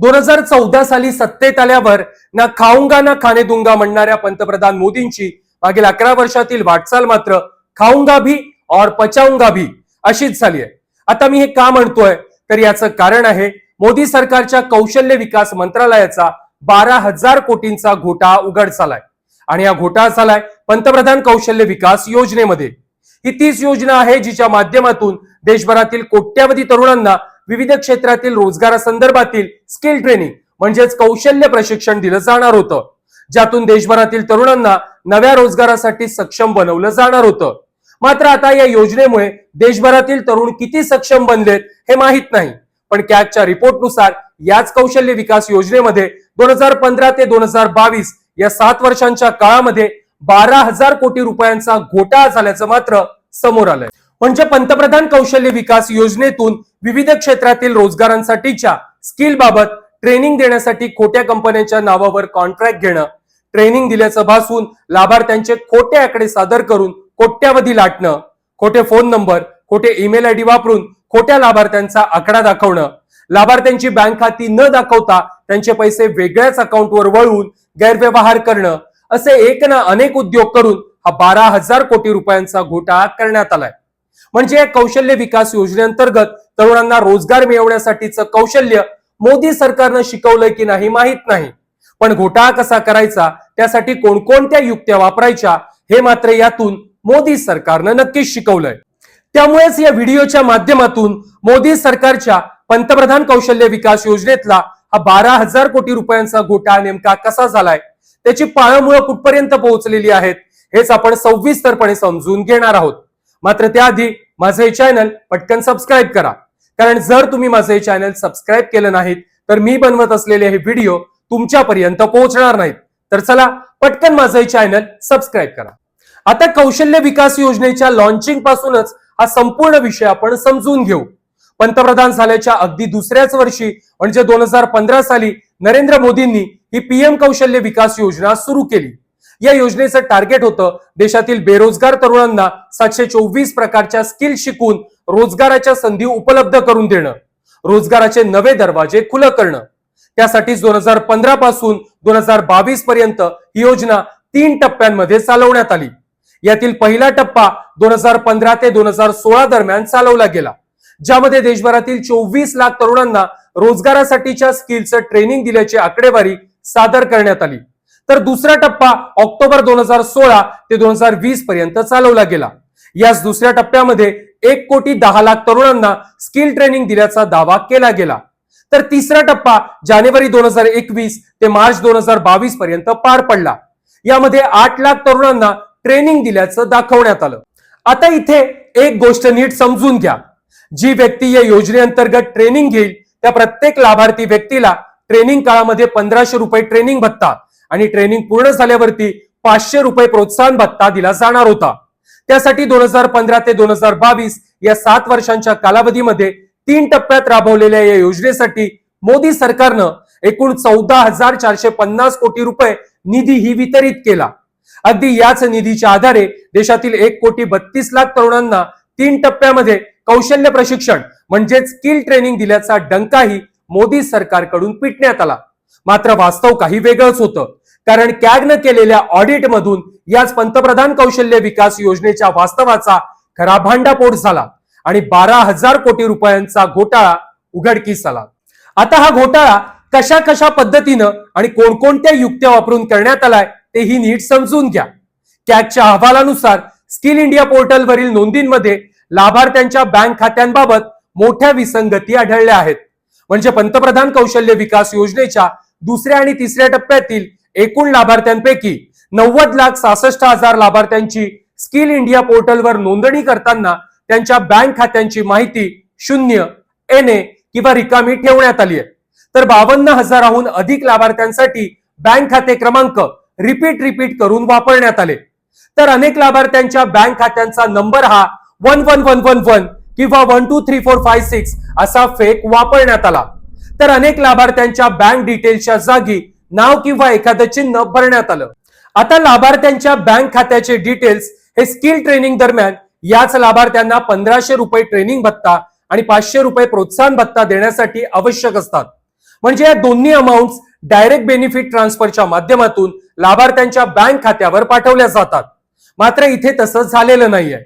दोन हजार चौदा साली सत्तेत आल्यावर ना खाऊंगा ना खाणे दुंगा म्हणणाऱ्या पंतप्रधान मोदींची मागील अकरा वर्षातील वाटचाल मात्र खाऊंगा भी और पचाऊंगा भी अशीच झाली आहे. आता मी हे का म्हणतोय? तर याचं कारण आहे मोदी सरकारच्या कौशल्य विकास मंत्रालयाचा बारा हजार कोटींचा घोटाळा उघड झालाय. आणि हा घोटाळा झालाय पंतप्रधान कौशल्य विकास योजनेमध्ये. ही तीच योजना आहे जिच्या माध्यमातून देशभरातील कोट्यावधी तरुणांना विविध क्षेत्रातील रोजगारासंदर्भातील स्किल ट्रेनिंग म्हणजेच कौशल्य प्रशिक्षण दिलं जाणार होतं. ज्यातून देशभरातील तरुणांना नव्या रोजगारासाठी सक्षम बनवलं जाणार होतं. मात्र आता या योजनेमुळे देशभरातील तरुण किती सक्षम बनलेत हे माहीत नाही. पण कॅगच्या रिपोर्टनुसार याच कौशल्य विकास योजनेमध्ये दोन हजार पंधरा ते दोन हजार बावीस या सात वर्षांच्या काळामध्ये बारा हजार कोटी रुपयांचा घोटाळा झाल्याचं मात्र समोर आलंय. म्हणजे पंतप्रधान कौशल्य विकास योजनेतून विविध क्षेत्रातील रोजगारांसाठीच्या स्किल बाबत ट्रेनिंग देण्यासाठी खोट्या कंपन्यांच्या नावावर कॉन्ट्रॅक्ट घेणं ट्रेनिंग दिल्याचं भासून लाभार्थ्यांचे खोटे आकडे सादर करून कोट्यावधी लाटणं खोटे फोन नंबर खोटे ईमेल आयडी वापरून खोट्या लाभार्थ्यांचा आकडा दाखवणं लाभार्थ्यांची बँक खाती न दाखवता त्यांचे पैसे वेगळ्याच अकाउंटवर वळवून गैरव्यवहार करणं असे एक ना अनेक उद्योग करून हा बारा हजार कोटी रुपयांचा घोटाळा करण्यात आलाय. म्हणजे कौशल्य विकास योजनेअंतर्गत तरुणांना रोजगार मिळवण्यासाठीचं कौशल्य मोदी सरकारनं शिकवलंय की नाही माहीत नाही. पण घोटाळा कसा करायचा? त्यासाठी कोणकोणत्या युक्त्या वापरायच्या? हे मात्र यातून मोदी सरकारनं नक्कीच शिकवलंय. त्यामुळेच या व्हिडिओच्या माध्यमातून मोदी सरकारच्या पंतप्रधान कौशल्य विकास योजनेतला हा बारा हजार कोटी रुपयांचा घोटाळा नेमका कसा झालाय? त्याची पाळंमुळं कुठपर्यंत पोहोचलेली आहेत? हेच आपण सविस्तरपणे समजून घेणार आहोत. मात्र त्याआधी माझं हे चॅनल पटकन सबस्क्राईब करा. कारण जर तुम्ही माझं हे चॅनल सबस्क्राईब केलं नाहीत तर मी बनवत असलेले हे व्हिडिओ तुमच्यापर्यंत पोहोचणार नाहीत. तर चला पटकन माझं हे चॅनल सबस्क्राईब करा. आता कौशल्य विकास योजनेच्या लॉन्चिंग पासूनच हा संपूर्ण विषय आपण समजून घेऊ. पंतप्रधान झाल्याच्या अगदी दुसऱ्याच वर्षी म्हणजे दोन हजार पंधरा साली नरेंद्र मोदींनी ही पीएम कौशल्य विकास योजना सुरू केली. या योजनेचं टार्गेट होतं. देशातील बेरोजगार तरुणांना सातशे चोवीस प्रकारच्या स्किल शिकून रोजगाराच्या संधी उपलब्ध करून देणं. रोजगाराचे नवे दरवाजे खुलं करणं. त्यासाठीच दोन हजार पंधरा पासून दोन हजार बावीस पर्यंत ही योजना तीन टप्प्यांमध्ये चालवण्यात आली. यातील पहिला टप्पा दोन हजार पंधरा ते दोन हजार सोळा दरम्यान चालवला गेला. ज्यामध्ये देशभरातील चोवीस लाख तरुणांना रोजगारासाठीच्या स्किलचं ट्रेनिंग दिल्याची आकडेवारी सादर करण्यात आली. तर दुसरा टप्पा ऑक्टोबर दोन हजार सोळा ते दोन हजार वीस पर्यंत चालवला गेला. याच दुसऱ्या टप्प्यामध्ये एक कोटी दहा लाख तरुणांना स्किल ट्रेनिंग दिल्याचा दावा केला गेला. तर तिसरा टप्पा जानेवारी दोन हजार एकवीस ते मार्च दोन हजार बावीस पर्यंत पार पडला. यामध्ये आठ लाख तरुणांना ट्रेनिंग दिल्याचं दाखवण्यात आलं. आता इथे एक गोष्ट नीट समजून घ्या. जी व्यक्ती या योजनेअंतर्गत ट्रेनिंग घेईल त्या प्रत्येक लाभार्थी व्यक्तीला ट्रेनिंग काळामध्ये पंधराशे रुपये ट्रेनिंग भत्ता आणि ट्रेनिंग पूर्ण झाल्यावरती पाचशे रुपये प्रोत्साहन भत्ता दिला जाणार होता. त्यासाठी दोन हजार पंधरा ते दोन हजार बावीस या सात वर्षांच्या कालावधीमध्ये तीन टप्प्यात राबवलेल्या या योजनेसाठी मोदी सरकारनं एकूण चौदा हजार चारशे पन्नास कोटी रुपये निधी ही वितरित केला. अगदी याच निधीच्या आधारे देशातील एक कोटी बत्तीस लाख तरुणांना तीन टप्प्यामध्ये कौशल्य प्रशिक्षण म्हणजे स्किल ट्रेनिंग दिल्याचा डंकाही मोदी सरकारकडून पिटण्यात आला. मात्र वास्तव काही वेगळंच होतं. कारण कॅगनं केलेल्या ऑडिट मधून याच पंतप्रधान कौशल्य विकास योजनेच्या वास्तवाचा खरा भांडापोट झाला आणि बारा हजार कोटी रुपयांचा घोटाळा उघडकीस आला. आता हा घोटाळा कशा कशा पद्धतीनं आणि कोणकोणत्या युक्त्या वापरून करण्यात आलाय तेही नीट समजून घ्या. कॅगच्या अहवालानुसार स्किल इंडिया पोर्टलवरील नोंदींमध्ये लाभार्थ्यांच्या बँक खात्यांबाबत मोठ्या विसंगती आढळल्या आहेत. म्हणजे पंतप्रधान कौशल्य विकास योजनेच्या दुसऱ्या आणि तिसऱ्या टप्प्यातील एकूण लाभार्थ्यांपैकी नव्वद लाख सहासष्ट हजार लाभार्थ्यांची स्किल इंडिया पोर्टलवर नोंदणी करताना त्यांच्या बँक खात्यांची माहिती शून्य एन ए किंवा रिकामी ठेवण्यात आली आहे. तर बावन्न हजाराहून अधिक लाभार्थ्यांसाठी बँक खाते क्रमांक रिपीट रिपीट करून वापरण्यात आले. तर अनेक लाभार्थ्यांच्या बँक खात्यांचा नंबर हा one one one one one किंवा one two three four five six असा फेक वापरण्यात आला. तर अनेक लाभार्थ्यांच्या बँक डिटेल्सच्या जागी नाव किंवा एखादं चिन्ह भरण्यात आलं. आता लाभार्थ्यांच्या बँक खात्याचे डिटेल्स हे स्किल ट्रेनिंग दरम्यान याच लाभार्थ्यांना पंधराशे रुपये ट्रेनिंग भत्ता आणि पाचशे रुपये प्रोत्साहन भत्ता देण्यासाठी आवश्यक असतात. म्हणजे या दोन्ही अमाऊंट डायरेक्ट बेनिफिट ट्रान्सफरच्या माध्यमातून लाभार्थ्यांच्या बँक खात्यावर पाठवल्या जातात. मात्र इथे तसं झालेलं नाहीये.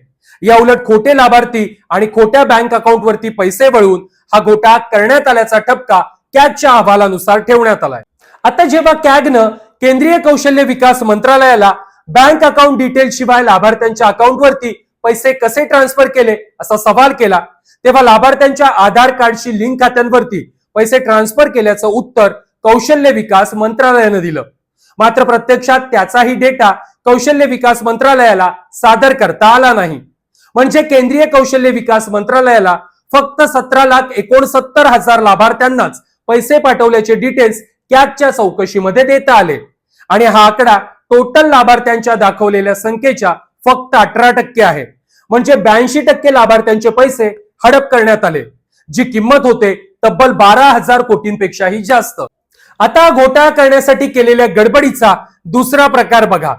या उलट खोटे लाभार्थी आणि खोट्या बँक अकाउंटवरती पैसे वळून हा घोटाळा करण्यात आल्याचा ठपका कॅगच्या अहवालानुसार ठेवण्यात आलाय. आता जेव्हा कॅगनं केंद्रीय कौशल्य विकास मंत्रालयाला बँक अकाउंट डिटेल शिवाय लाभार्थ्यांच्या अकाउंटवरती पैसे कसे ट्रान्सफर केले असा सवाल केला तेव्हा लाभार्थ्यांच्या आधार कार्डशी लिंक खात्यांवरती पैसे ट्रान्सफर केल्याचं उत्तर कौशल्य विकास मंत्रालयानं दिलं. मात्र प्रत्यक्षात त्याचाही डेटा कौशल्य विकास मंत्रालयाला सादर करता आला नाही. म्हणजे केंद्रीय कौशल्य विकास मंत्रालयाला फक्त सतरा लाख एकोणसत्तर हजार लाभार्थ्यांनाच पैसे पाठवल्याचे डिटेल्स कॅगच्या चौकशीमध्ये देता आले. आणि हा आकडा टोटल लाभार्थ्यांच्या दाखवलेल्या संख्येच्या फक्त अठरा टक्के आहे. म्हणजे ब्याऐंशी टक्के लाभार्थ्यांचे पैसे हडप करण्यात आले. जी किंमत होते तब्बल बारा हजार कोटींपेक्षाही जास्त. आता घोटाळा करण्यासाठी केलेल्या गडबडीचा दुसरा प्रकार बघा.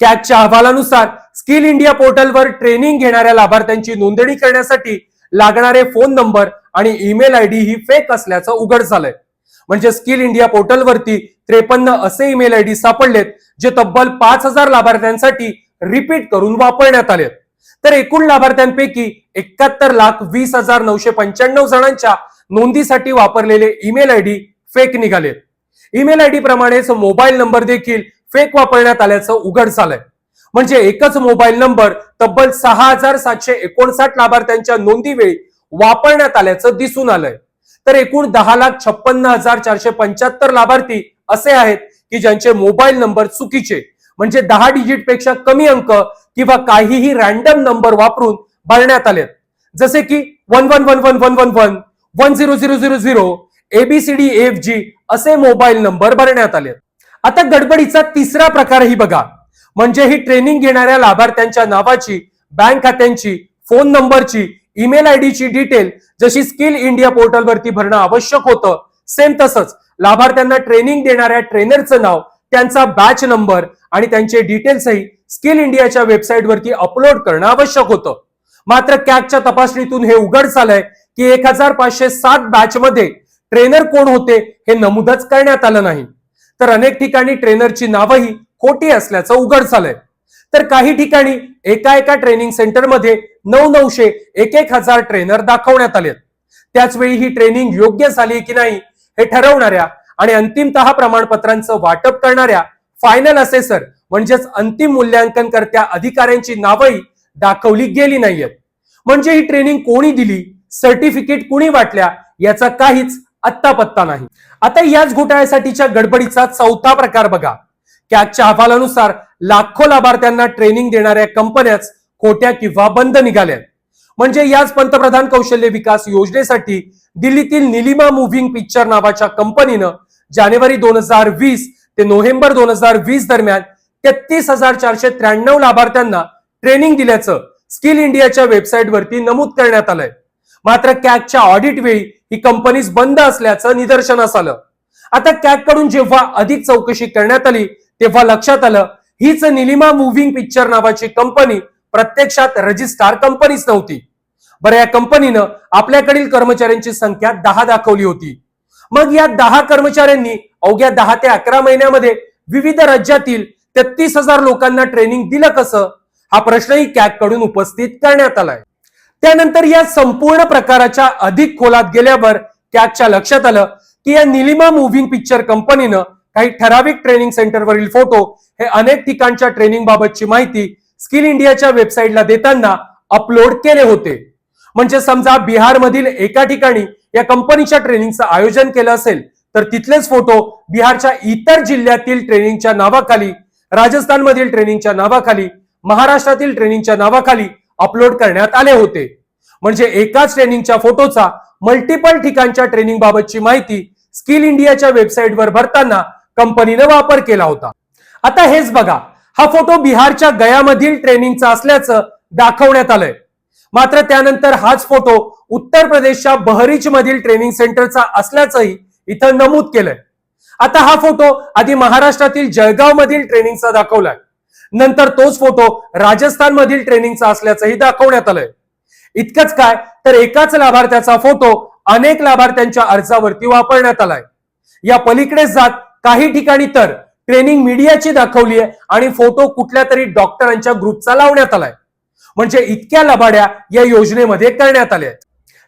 कॅगच्या अहवालानुसार स्किल इंडिया पोर्टलवर ट्रेनिंग घेणाऱ्या लाभार्थ्यांची नोंदणी करण्यासाठी लागणारे फोन नंबर आणि ईमेल आय डी ही फेक असल्याचं उघड झालंय. म्हणजे स्किल इंडिया पोर्टलवरती त्रेपन्न असे ईमेल आय डी सापडलेत जे तब्बल पाच हजार लाभार्थ्यांसाठी रिपीट करून वापरण्यात आलेत. तर एकूण लाभार्थ्यांपैकी एकाहत्तर लाख वीस हजार नऊशे पंच्याण्णव जणांच्या नोंदीसाठी वापरलेले ईमेल आय डी फेक निघालेत. ईमेल आय डी प्रमाणेच मोबाईल नंबर देखील फेक वापरण्यात आल्याचं उघड झालंय. म्हणजे एकच मोबाईल नंबर तब्बल सहा हजार सातशे एकोणसाठ लाभार्थ्यांच्या नोंदीवेळी वापरण्यात आल्याचं दिसून आलंय. तर एकूण दहा लाख छप्पन्न हजार चारशे पंच्याहत्तर लाभार्थी असे आहेत की ज्यांचे मोबाईल नंबर चुकीचे म्हणजे दहा डिजिटपेक्षा कमी अंक किंवा काहीही रॅन्डम नंबर वापरून भरण्यात आलेत जसे की one one one one one one one one zero zero zero zero A B C D F G असे मोबाईल नंबर भरण्यात आले. आता गडबडीचा तिसरा प्रकारही बघा. म्हणजे ही ट्रेनिंग घेणाऱ्या लाभार्थ्यांच्या नावाची बँक खात्यांची फोन नंबरची ईमेल आय ची डिटेल जशी स्किल इंडिया पोर्टलवरती भरणं आवश्यक होतं सेम तसंच लाभार्थ्यांना ट्रेनिंग देणाऱ्या ट्रेनरचं नाव त्यांचा बॅच नंबर आणि त्यांचे डिटेल्सही स्किल इंडियाच्या वेबसाईटवरती अपलोड करणं आवश्यक होतं. मात्र कॅगच्या तपासणीतून हे उघड झालंय की एक हजार पाचशे सात बॅचमध्ये ट्रेनर कोण होते हे नमूदच करण्यात आलं नाही. तर अनेक ठिकाणी ट्रेनरची नावही खोटी असल्याचं उघड झालंय. तर काही ठिकाणी एका एका ट्रेनिंग सेंटरमध्ये नऊ नऊशे एक एक हजार ट्रेनर दाखवण्यात आलेत त्याचवेळी ही ट्रेनिंग योग्य झाली की नाही हे ठरवणाऱ्या आणि अंतिमतः प्रमाणपत्रांचं वाटप करणाऱ्या फायनल असेसर म्हणजेच अंतिम मूल्यांकन करत्या अधिकाऱ्यांची नावही दाखवली गेली नाहीयेत. म्हणजे ही ट्रेनिंग कोणी दिली? सर्टिफिकेट कुणी वाटल्या? याचा काहीच आत्ता पत्ता नाही. आता याच घोटाळ्यासाठीच्या गडबडीचा चौथा प्रकार बघा. कॅगच्या अहवालानुसार लाखो लाभार्थ्यांना ट्रेनिंग देणाऱ्या कंपन्याच खोट्या किंवा बंद निघाल्या म्हणजे याच पंतप्रधान कौशल्य विकास योजनेसाठी दिल्लीतील निलिमा मुव्हिंग पिक्चर नावाच्या कंपनीनं जानेवारी दोन हजार वीस ते नोव्हेंबर दोन हजार वीस दरम्यान तेहतीस हजार चारशे त्र्याण्णव लाभार्थ्यांना ट्रेनिंग दिल्याचं स्किल इंडियाच्या वेबसाईटवरती नमूद करण्यात आलंय. मात्र कॅगच्या ऑडिट वेळी ही कंपनीज बंद असल्याचं निदर्शनास आलं. आता कॅगकडून जेव्हा अधिक चौकशी करण्यात आली तेव्हा लक्षात आलं हीच निलिमा मुव्हिंग पिक्चर नावाची कंपनी प्रत्यक्षात रजिस्ट्रार कंपनीच नव्हती. बरं या कंपनीनं आपल्याकडील कर्मचाऱ्यांची संख्या दहा दाखवली होती. मग या दहा कर्मचाऱ्यांनी अवघ्या दहा ते अकरा महिन्यामध्ये विविध राज्यातील तेहतीस हजार लोकांना ट्रेनिंग दिलं कसं? हा प्रश्नही कॅगकडून उपस्थित करण्यात आलाय. त्यानंतर या संपूर्ण प्रकाराच्या अधिक खोलात गेल्यावर कॅगच्या लक्षात आलं की या निलिमा मुव्हिंग पिक्चर कंपनीनं काही ठराविक ट्रेनिंग सेंटरवरील फोटो हे अनेक ठिकाणच्या ट्रेनिंग बाबतची माहिती स्किल इंडियाच्या वेबसाईटला देताना अपलोड केले होते. म्हणजे समजा बिहारमधील एका ठिकाणी या कंपनीच्या ट्रेनिंगचं आयोजन केलं असेल तर तिथलेच फोटो बिहारच्या इतर जिल्ह्यातील ट्रेनिंगच्या नावाखाली राजस्थानमधील ट्रेनिंगच्या नावाखाली महाराष्ट्रातील ट्रेनिंगच्या नावाखाली अपलोड करण्यात आले होते. म्हणजे एकाच ट्रेनिंगच्या फोटोचा मल्टिपल ठिकाणच्या ट्रेनिंग बाबतची माहिती स्किल इंडियाच्या वेबसाईटवर भरताना कंपनीनं वापर केला होता. आता हेच बघा हा फोटो बिहारच्या गयामधील ट्रेनिंगचा असल्याचं दाखवण्यात आलंय. मात्र त्यानंतर हाच फोटो उत्तर प्रदेशच्या बहरीच मधील ट्रेनिंग सेंटरचा असल्याचंही इथं नमूद केलंय. आता हा फोटो आधी महाराष्ट्रातील जळगाव मधील ट्रेनिंगचा दाखवलाय. नंतर तोच फोटो राजस्थान मधील ट्रेनिंगचा असल्याचंही दाखवण्यात आलंय. इतकंच काय तर एकाच लाभार्थ्याचा फोटो अनेक लाभार्थ्यांच्या अर्जावरती वापरण्यात आलाय. या पलीकडे जात काही ठिकाणी तर ट्रेनिंग मीडियाची दाखवली आहे आणि फोटो कुठल्या तरी डॉक्टरांच्या ग्रुपचा लावण्यात आलाय. म्हणजे इतक्या लबाड्या या योजनेमध्ये करण्यात आल्या आहेत.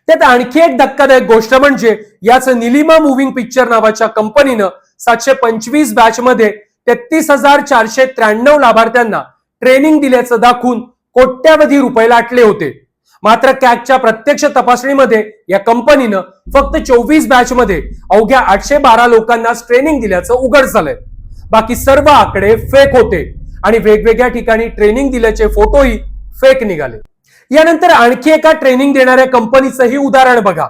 त्यात आणखी एक धक्कादायक गोष्ट म्हणजे याच निलिमा मुव्हिंग पिक्चर नावाच्या कंपनीनं सातशे पंचवीस बॅच मध्ये तेहतीस हजार चारशे त्र्याण्णव लाभार्थ्यांना ट्रेनिंग दिल्याचं दाखवून कोट्यावधी रुपये लाटले होते. मात्र कॅगच्या प्रत्यक्ष तपासणीमध्ये या कंपनीनं फक्त चोवीस बॅच मध्ये अवघ्या आठशे बारा लोकांना ट्रेनिंग दिल्याचं उघड झालंय. बाकी सर्व आकडे फेक होते आणि वेगवेगळ्या ठिकाणी ट्रेनिंग दिल्याचे फोटोही फेक निघाले. यानंतर आणखी एका ट्रेनिंग देणाऱ्या कंपनीचंही उदाहरण बघा.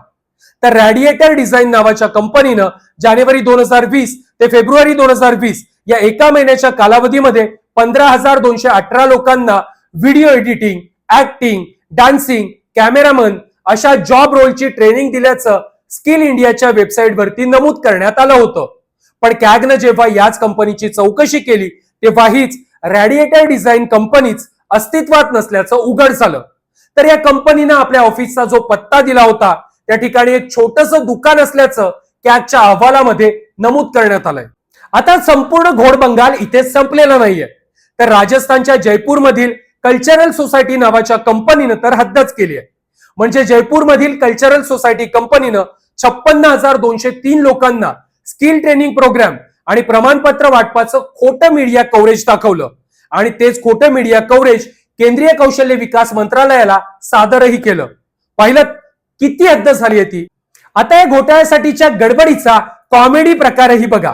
तर रॅडिएटर डिझाईन नावाच्या कंपनीनं जानेवारी दोन हजार वीस ते फेब्रुवारी दोन हजार वीस या एका महिन्याच्या कालावधीमध्ये पंधरा हजार दोनशे अठरा लोकांना video editing acting dancing cameraman अशा जॉब रोलची ट्रेनिंग दिल्याचं स्किल इंडियाच्या वेबसाईटवरती नमूद करण्यात आलं होतं. पण कॅगनं जेव्हा याच कंपनीची चौकशी केली तेव्हा हीच रॅडिएटर डिझाईन कंपनीच अस्तित्वात नसल्याचं उघड झालं. तर या कंपनीनं आपल्या ऑफिसचा जो पत्ता दिला होता त्या ठिकाणी एक छोटस दुकान असल्याचं कॅगच्या अहवालामध्ये नमूद करण्यात आलंय. आता संपूर्ण घोडबंगाल इथे संपलेलं नाहीये. तर राजस्थानच्या जयपूरमधील कल्चरल सोसायटी नावाच्या कंपनीनं तर हद्दच केली आहे. म्हणजे जयपूरमधील कल्चरल सोसायटी कंपनीनं छप्पन्न हजार दोनशे तीन लोकांना स्किल ट्रेनिंग प्रोग्राम आणि प्रमाणपत्र वाटपाचं खोटं मीडिया कव्हरेज दाखवलं. आणि तेच खोटं मीडिया कव्हरेज केंद्रीय कौशल्य विकास मंत्रालयाला सादरही केलं. पाहिलं किती हद्द झाली आहे ती? आता या घोटाळ्यासाठीच्या गडबडीचा कॉमेडी प्रकारही बघा.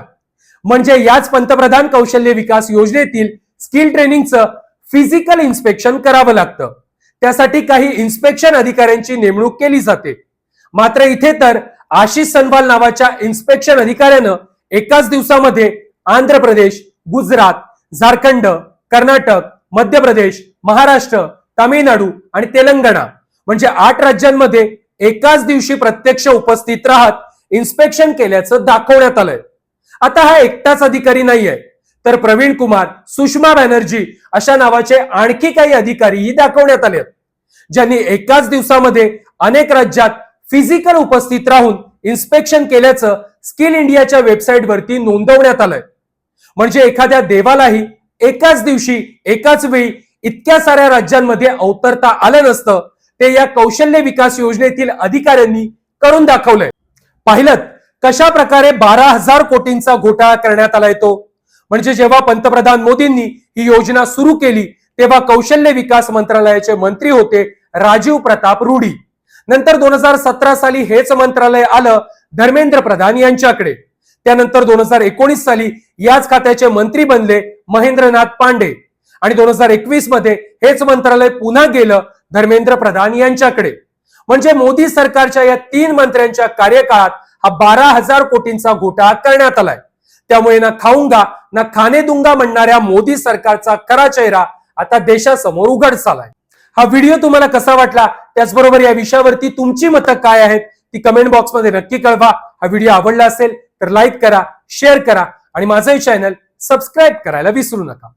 म्हणजे याच पंतप्रधान कौशल्य विकास योजनेतील स्किल ट्रेनिंगचं फिजिकल इन्स्पेक्शन करावं लागतं. त्यासाठी काही इन्स्पेक्शन अधिकाऱ्यांची नेमणूक केली जाते. मात्र इथे तर आशिष सनवाल नावाच्या इन्स्पेक्शन अधिकाऱ्यानं एकाच दिवसामध्ये आंध्र प्रदेश गुजरात झारखंड कर्नाटक मध्य प्रदेश महाराष्ट्र तामिळनाडू आणि तेलंगणा म्हणजे आठ राज्यांमध्ये एकाच दिवशी प्रत्यक्ष उपस्थित राहत इन्स्पेक्शन केल्याचं दाखवण्यात आलंय. आता हा एकटाच अधिकारी नाहीये. तर प्रवीण कुमार सुषमा बॅनर्जी अशा नावाचे आणखी काही अधिकारीही दाखवण्यात आले ज्यांनी एकाच दिवसामध्ये अनेक राज्यात फिजिकल उपस्थित राहून इन्स्पेक्शन केल्याचं स्किल इंडियाच्या वेबसाईटवरती नोंदवण्यात आलंय. म्हणजे एखाद्या देवालाही एकाच दिवशी एकाच वेळी इतक्या साऱ्या राज्यांमध्ये अवतरता आलं नसतं ते या कौशल्य विकास योजनेतील अधिकाऱ्यांनी करून दाखवलंय. पाहिलं कशा प्रकारे बारा हजार कोटींचा घोटाळा करण्यात आलाय तो? म्हणजे जेव्हा पंतप्रधान मोदींनी ही योजना सुरू केली तेव्हा कौशल्य विकास मंत्रालयाचे मंत्री होते राजीव प्रताप रूढी नंतर दोन हजार सतरा साली हेच मंत्रालय आलं धर्मेंद्र प्रधान यांच्याकडे. त्यानंतर दोन हजार एकोणीस साली याच खात्याचे मंत्री बनले महेंद्रनाथ पांडे. आणि दोन हजार एकवीसमध्ये हेच मंत्रालय पुन्हा गेलं धर्मेंद्र प्रधान यांच्याकडे. म्हणजे मोदी सरकारच्या या तीन मंत्र्यांच्या कार्यकाळात हा बारा हजार कोटींचा घोटाळा करण्यात आलाय. त्यामुळे ना खाऊंगा ना खानेदुंगा म्हणणाऱ्या मोदी सरकारचा खरा चेहरा आता देशासमोर उघड झालाय. हा व्हिडिओ तुम्हाला कसा वाटला? त्याचबरोबर या विषयावरती तुमची मतं काय आहेत? ती कमेंट बॉक्समध्ये नक्की कळवा. हा व्हिडिओ आवडला असेल तर लाईक करा शेअर करा आणि माझंही चॅनल सबस्क्राईब करायला विसरू नका.